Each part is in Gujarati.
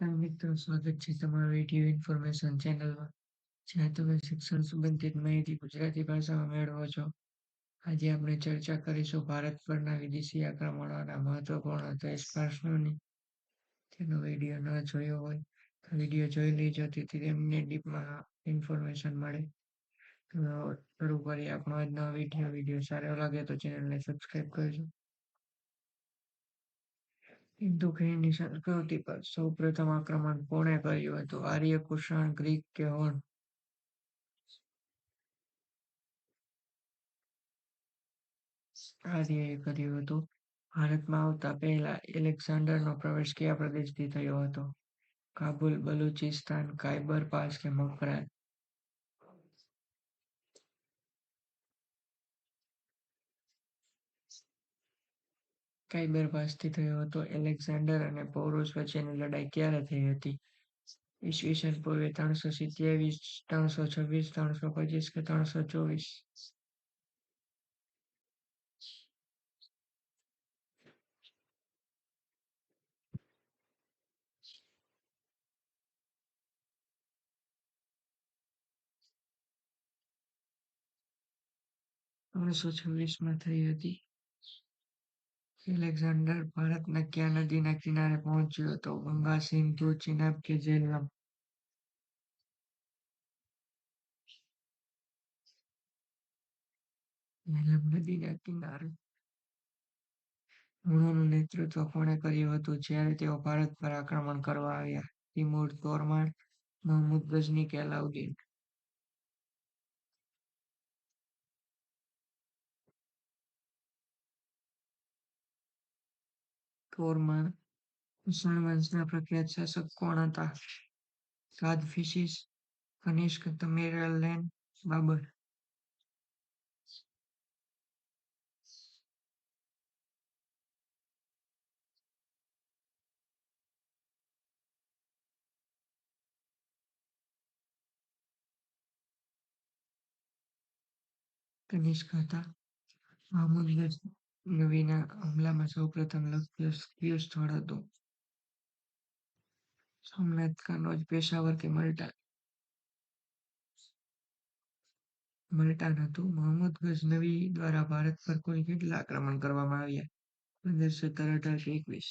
મિત્રો, સ્વાગત છે તમારું રેડિયો ઇન્ફોર્મેશન ચેનલમાં જ્યાં તમે શિક્ષણ સંબંધિત માહિતી ગુજરાતી ભાષામાં મેળવો છો. આજે આપણે ચર્ચા કરીશું ભારત પરના વિદેશી આક્રમણોના મહત્વપૂર્ણ દેશ પ્રશ્નોની. તેનો વીડિયો ન જોયો હોય તો વીડિયો જોઈ લેજો તેથી તેમને ડીપમાં ઇન્ફોર્મેશન મળે. તો શરૂ કરીએ. આપણો આજનો વીડિયો. વીડિયો સારો લાગે તો ચેનલને સબસ્ક્રાઈબ કરજો. હિન્દુ ખીણની સંસ્કૃતિ પર સૌ પ્રથમ આક્રમણ કોણે કર્યું હતું? આર્ય કુષાણ ગ્રીક કે હોણ આર્યએ કર્યું હતું. ભારતમાં આવતા પહેલા એલેક્ઝાન્ડરનો પ્રવેશ કયા પ્રદેશથી થયો હતો? કાબુલ, બલુચિસ્તાન, કાયબર પાસ કે મકરાન કાયબર પાસથી થયો હતો. એલેક્ઝાન્ડર અને પૌરુષ વચ્ચેની લડાઈ ક્યારે થઈ હતી? ઈસવીસન પૂર્વે ત્રણસો સિત્યાવીસ, ત્રણસો છવ્વીસ, ત્રણસો પચીસ કે ત્રણસો ચોવીસ? ત્રણસો છવ્વીસમાં થઈ હતી. એલેક્ઝાન્ડર ભારતના ક્યાં નદીના કિનારે પહોંચ્યો હતો? ગંગા સિંધુ ચિનાબ કે જેલમ? નદીના કિનારે. હુણોનું નેતૃત્વ કોણે કર્યું હતું? જ્યારે તેઓ ભારત પર આક્રમણ કરવા આવ્યા. તિમુર તોરમાણ મહમૂદ ગઝની કે અલાઉદ્દીન તોરમાણ કુષાણ વંશના પ્રખ્યાત શાસક કોણ હતા? કાદફિશિસ કનિષ્ક તમિરલેન બાબર. કનિષ્ક હતા. મહમૂદ ગઝનવીના હુમલામાં સૌપ્રથમ લક્ષ્ય સ્થળ હતું સોમનાથ કનોજ પેશાવર કે મલ્ટાન મલ્ટાન હતું મોહમ્મદ ગઝનવી દ્વારા ભારત પર કુલ કેટલા આક્રમણ કરવામાં આવ્યા પંદરસો સત્તર અઢારસો એકવીસ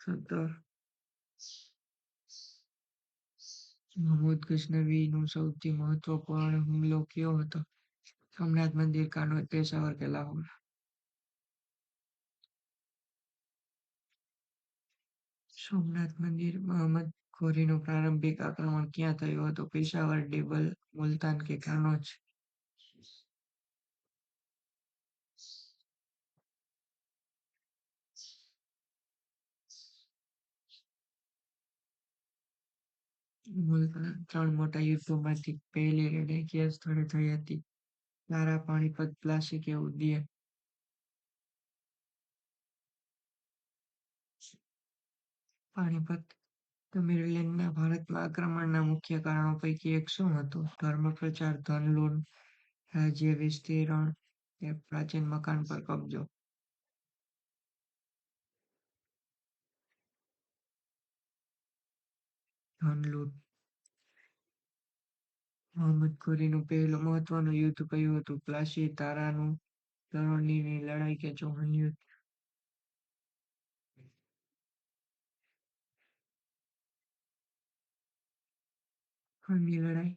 સત્તર મોહમ્મદ ગઝનવીનો સૌથી મહત્વપૂર્ણ હુમલો કયો હતો? સોમનાથ મંદિર, કાનોજ, પેશાવર કે લાહોર? સોમનાથ મંદિર મોહમ્મદ ઘોરીનું પ્રારંભિક આક્રમણ ક્યાં થયું હતું? પેશાવર, ડેબલ, મુલતાન કે કાનોજ? ત્રણ મોટા યુદ્ધોમાંથી પહેલી લડાઈ સ્થળે થઈ હતી. લારા પાણીપત પ્લાસી કે પાણીપત મેરીલેન્ડના ભારતમાં આક્રમણના મુખ્ય કારણો પૈકી એક શું હતું? ધર્મ પ્રચાર, ધન લોન રાજ્ય વિસ્તીર્ણ પ્રાચીન મકાન પર કબજો. લૂંટ મોહમ્મદ ઘોરીનું પહેલું મહત્વનું યુદ્ધ કયું હતું? પ્લાસી તારાનું તરણની લડાઈ કે ચૌહાણ યુદ્ધ? ખંડની લડાઈ.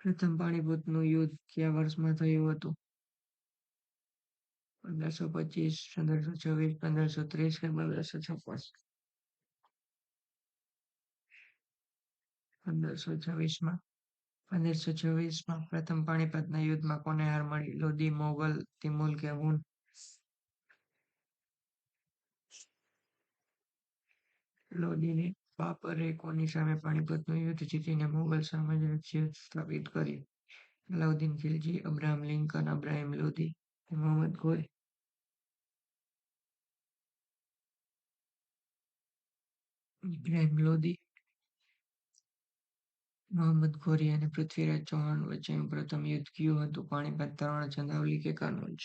પ્રથમ પાણીપતનું યુદ્ધ કયા વર્ષમાં થયું હતું? પંદરસો પચીસ, પંદરસો છવ્વીસ, પંદરસો ત્રીસ કે પંદરસો છપ્પન? પંદરસો છવ્વીસમાં. પંદરસો છવ્વીસમાં પ્રથમ પાણીપતના યુદ્ધમાં કોને હાર મળી લોદી મોગલ તિમુલ કે હુન. લોદીને બાપરે કોની સામે પાણીપતનું યુદ્ધ જીતીને મુગલ સામ્રાજ્ય સ્થાપિત કર્યું? અલાઉદ્દીન ખિલજી, અબ્રાહમ લિંકન, અબ્રાહિમ લોધી મોહમ્મદ ગોય? ઇબ્રાહિમ લોધી મોહમ્મદ ઘોરી અને પૃથ્વીરાજ ચૌહાણ વચ્ચેનું પ્રથમ યુદ્ધ કયું હતું. પાણીપત તરવાણા ચંદ્રાવલી કે કનોજ?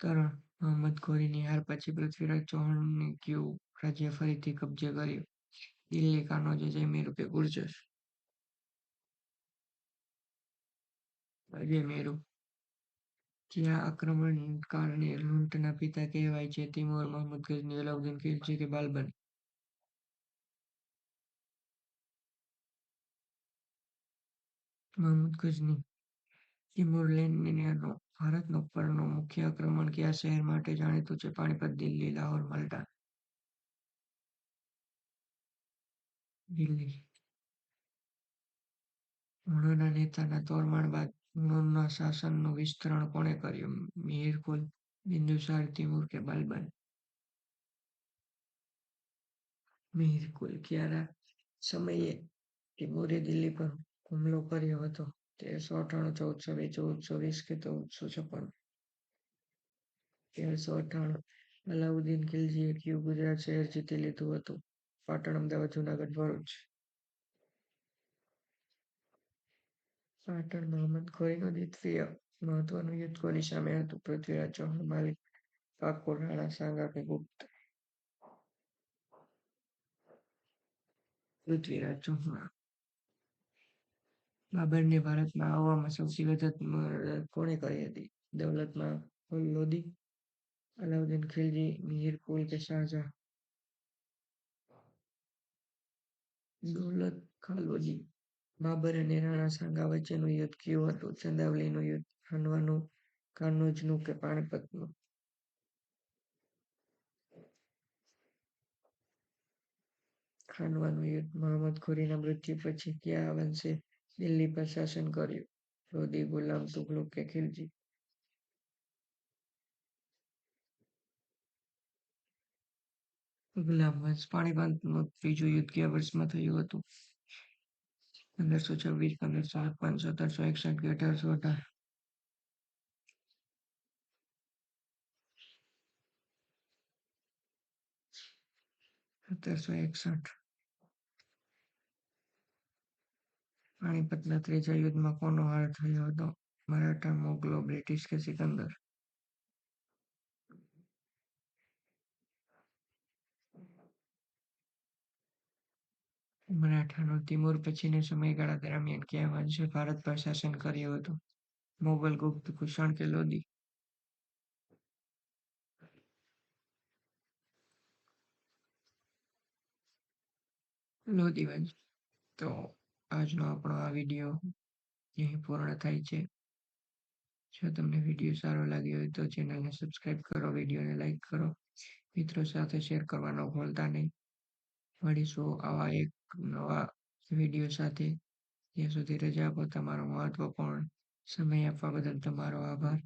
તરણ. મોહમ્મદ ઘોરીની હાર પછી પૃથ્વીરાજ ચૌહાણને કયું રાજ્ય ફરીથી કબજે કર્યું. દિલ્હી કાનોજ અજયમેરુ કે ગુર્જર. અજયમેરુ જ્યાં આક્રમણ કારણે લૂંટના પિતા કહેવાય છે. તિમોર મોહમ્મદ ગઝની અલાઉદ્દીન ખિલજી કે બાલબન મોહમ્મદ ગઝની તિમુર લેનિનનો ભારતનો પરનો મુખ્ય આક્રમણ કયા શહેર માટે જાણીતું છે? પાણીપત, દિલ્હી, લાહોર માલ્ટા દિલ્હી. હુણોના નેતાના તોરમાણ બાદ હુણોના શાસનનું વિસ્તરણ કોણે કર્યું? મિહિર કુલ, બિંદુસાર, તિમુર કે બાલબન? મિહિર કુલ ક્યારા સમયે તિમુરે દિલ્હી પર હુમલો કર્યો હતો. તેરસો અઠાણું ચૌદસો બે, ચૌદસો વીસ કે ચૌદસો છપ્પન? તેરસો અઠાણું અલાઉદ્દીન ખિલજીએ કયું ગુજરાત શહેર જીતી લીધું હતું. પાટણ, અમદાવાદ, જુનાગઢ, ભરૂચ. પાટણ મોહમ્મદ ખોરીનો દ્વિતીય મહત્વનું યુદ્ધ કોની સામે હતું? પૃથ્વીરાજ ચૌહાણ, માલિક કાકોર રાણા સાંગા કે ગુપ્ત? પૃથ્વીરાજ ચૌહાણ. બાબરને ભારતમાં આવવામાં સૌથી વધુ મદદ કરી હતી? દૌલતમાં લોદી અલાઉદ્દીન ખિલજી, મિહિર કુલ કે શાહજહાં? દૌલત ખાલોજી. બાબર અને રાણા સાંગા વચ્ચેનું યુદ્ધ કયું હતું? ચંદાવલીનું યુદ્ધ ખાનવાનું કાનોજનું કે પાણીપતનું ખાનવાનું યુદ્ધ મોહમ્મદ ખોરીના મૃત્યુ પછી ક્યાં વંશે દિલ્હી પર શાસન કર્યું. લોદી ગુલામ, તુગલુક કે ખિલજી? ગુલામ વંશ પાણીપતનું ત્રીજું યુદ્ધ કયા વર્ષમાં થયું હતું. પંદરસો છવ્વીસ, પંદરસો છપ્પન સત્તરસો એકસઠ કે અઢારસો અઢાર? સત્તરસો એકસઠ. પાણીપતના ત્રીજા યુદ્ધમાં કોનો હાર થયો હતો? મરાઠા મોગલો, બ્રિટિશ કે સિકંદર? મરાઠાનો તિમુર પછીના સમયગાળા દરમિયાન કયા વંશે ભારત પર શાસન કર્યું હતું? મોગલ ગુપ્ત કુષણ કે લોદી? લોદી વંશ. તો આજનો આપણો આ વીડિયો અહીં પૂર્ણ થાય છે. જો તમને વીડિયો સારો લાગ્યો હોય તો ચેનલને સબસ્ક્રાઇબ કરો, વિડીયોને લાઈક કરો. મિત્રો સાથે શેર કરવાનો ભૂલતા નહીં. મળીશું આવા એક નવા વીડિયો સાથે. ત્યાં સુધી રજા આપો. તમારો મહત્વપૂર્ણ સમય આપવા બદલ તમારો આભાર.